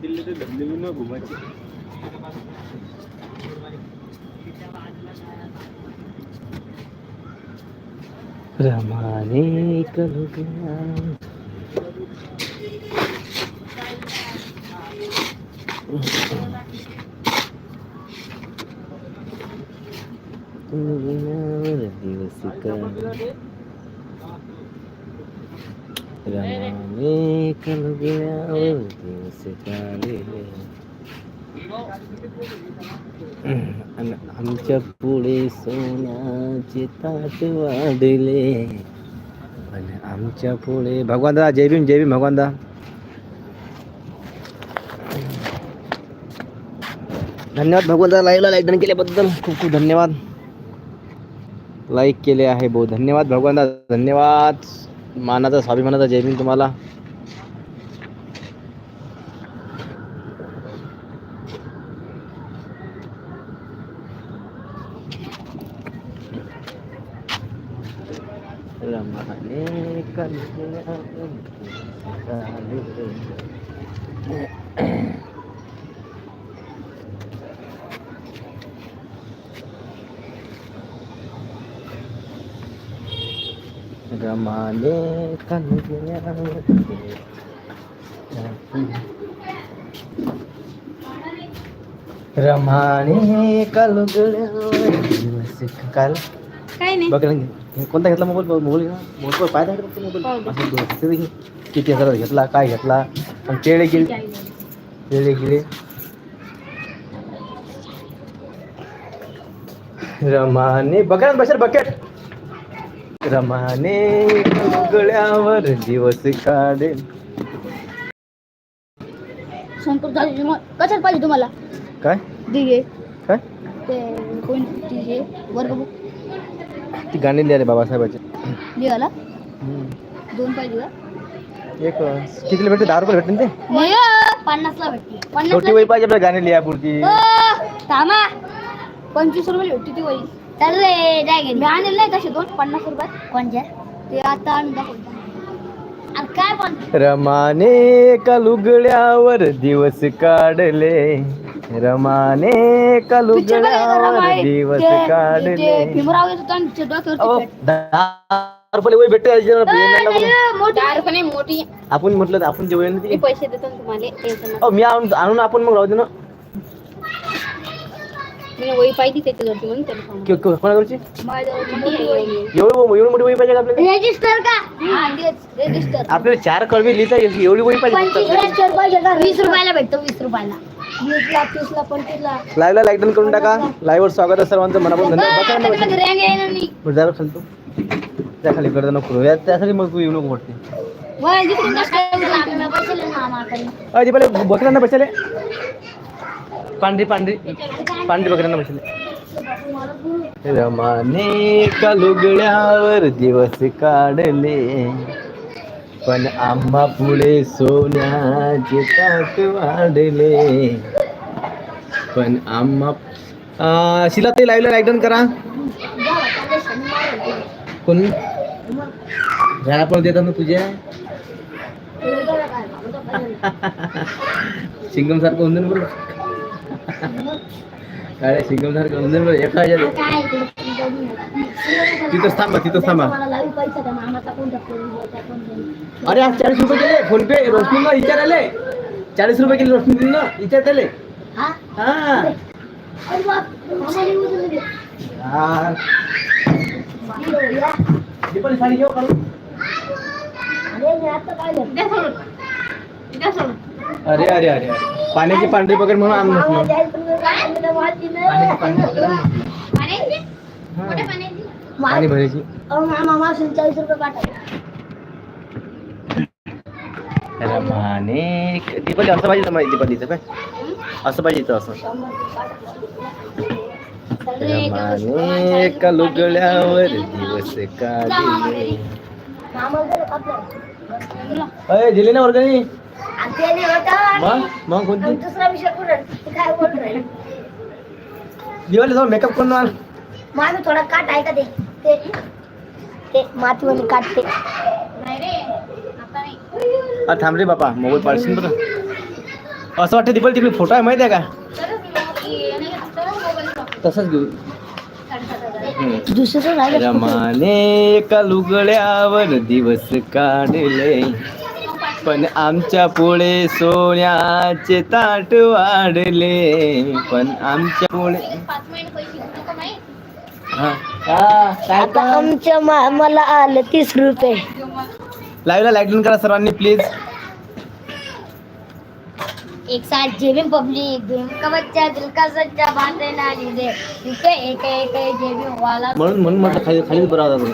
दिले ते धंदे बी न घुमायचे रमाने कल गया दिवस आमच्या पुढे सोन्याचे ताट वाढले. आणि आमच्या पुढे भगवान दा जय भीम जय भीम भगवानदा. धन्यवाद भगवंता लाईव्हला लाईक डन केल्याबद्दल खूप खूप धन्यवाद. लाईक केले आहे भाऊ धन्यवाद भगवंता धन्यवाद. मानाचा स्वाभिमानाचा जय भीम तुम्हाला रमाने चालले. रमाने काल काय नाही. बघ कोणता घेतला मोबाईल? मोबाईल मोबाईल फक्त मोबाईल. किती हजारात घेतला काय घेतला? पण केळे गेले. केळे गेले. रमाने बघा ना बसर बकेट रमाने गळ्यावर दिवस काढेल. संपूर्ण झाली मग कशात पाहिजे तुम्हाला? काय? दिघे काय? ते कोणती हे? वर्गबुक ती गाणी लिहिले बाबासाहेबाचे. लिहायला? दोन पाहिजे का? एक कितीला भेटते? दहा रुपये भेटते ना ते? नाही पन्नासला भेटते. छोटी पन्नास वही पाहिजे आपल्याला गाणी लिहा पुरती. थांबा. पंचवीस रुपये भेटते ती वही. चालले जाय मी आणले नाही तसे दोन पन्नास रुपयात कोणत्या ते आता आणून दाखवतो अरे काय पण रमाने कलुगड्यावर दिवस काढले रमाने कलुगड्यावर दिवस काढले भीमराव येत होता आणि त्याच्या अहो, डोक्यावरती पेट. दहा रुपये वही भेटते मोठी आपण म्हटलं आपण जेवण मी पैसे देतो ना तुम्हाला टेन्शन नका. अहो, मी आणून आणून आपण मग राहू दे ना मी वही पाहिजे त्याच्यावरती म्हणून त्याला सांगू. कि- कि- कोणाकडची माझ्याजवळ मोठी वही आहे. एवढी एवढी मोठी वही पाहिजे का आपल्याला? रजिस्टर का? हा, तेच, रजिस्टर आपल्याला चार कळवे लिहिता येईल, एवढी वही पाहिजे रजिस्टर पाहिजे का? वीस रुपयाला भेटतो वीस रुपयाला. लाईव्हला लाईक डन करून टाका. लाईव्ह वर स्वागत आहे सर्वांचं. मनापासून धन्यवाद. बसा ना त्याच्यामध्ये बसा. रँग येणार नाही बरं, जरा खालतो त्या खाली गर्द नको करू. या- त्यासाठी मग तू येऊ नको वाटते. वय, जिकडून पैसे नाही ना. अरे दीपाली बसले पांढरी पांढरी. पांढरी बकऱ्यांना बसले रमाने कलुगड्यावर दिवस काढले पण आम्हा पुढे सोन्याचे ताक वाढले. पण आम्हा शिला ते लाईव्हला लाईक डन करा. कोण? झाडा पण देतात ना तुझ्या? सिंगम सारखं होऊन जाईल बरोबर काय सिंगम सारखं एका? तिथंच थांबा तिथंच थांबा. अरे आज चाळीस रुपये केले फोन पे विचार आले चाळीस रुपये केले रोशनी दिली ना विचार आले हा? साडी घेऊ अरे. अरे अरे अरे अरे. पाण्याची पांढरी पकड म्हणून आण पाणी भरायची मामा चाळीस रुपये दीपाली असं पाहिजे माहिती दीपालीचं काय असं पाहिजे इथं असं. सगळे एका रमाने कलुगड्यावर दिवस काढले. अय दिली ना वर्गणी. मग? मग कोणती? दुसरा विषय कुठं? ते काय बोल राहिले दिवाळी जाऊन मेकअप करून आण. माझं थोडा काट आहे का ते. ते ते मातीवाली काट ते. नाही रे आता नाही अरे थांब रे बापा मोबाईल पाडशील बरं. असं वाटतं दीपल तिकडे फोटो आहे माहिती आहे का? तसंच घेऊ. हम्म. दुसरं रमाने एका लुगड्यावर दिवस काढले. पण आमच्या पुढे सोन्याचे ताट वाढले. पण आमच्या पुढे काय आता आमच्या मा- मला आलं तीस रुपये. लाईव्हला लाईक करा सर्वांनी प्लीज एक साथ जेबी पब्लिक का बच्चा दिल का सच्चा बांधे ना दे. इथे एक एक जेबी वाला म्हणून म्हणून म्हटलं खाली खालीच बरा होता तुम्ही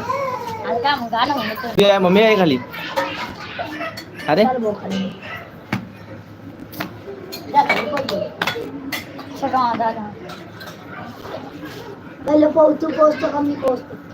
आज का मग गाणं म्हणतो. ते आहे, मम्मी आहे खाली अरे पहिले पोहोचतो पोहोचतो का मी पोहोचतो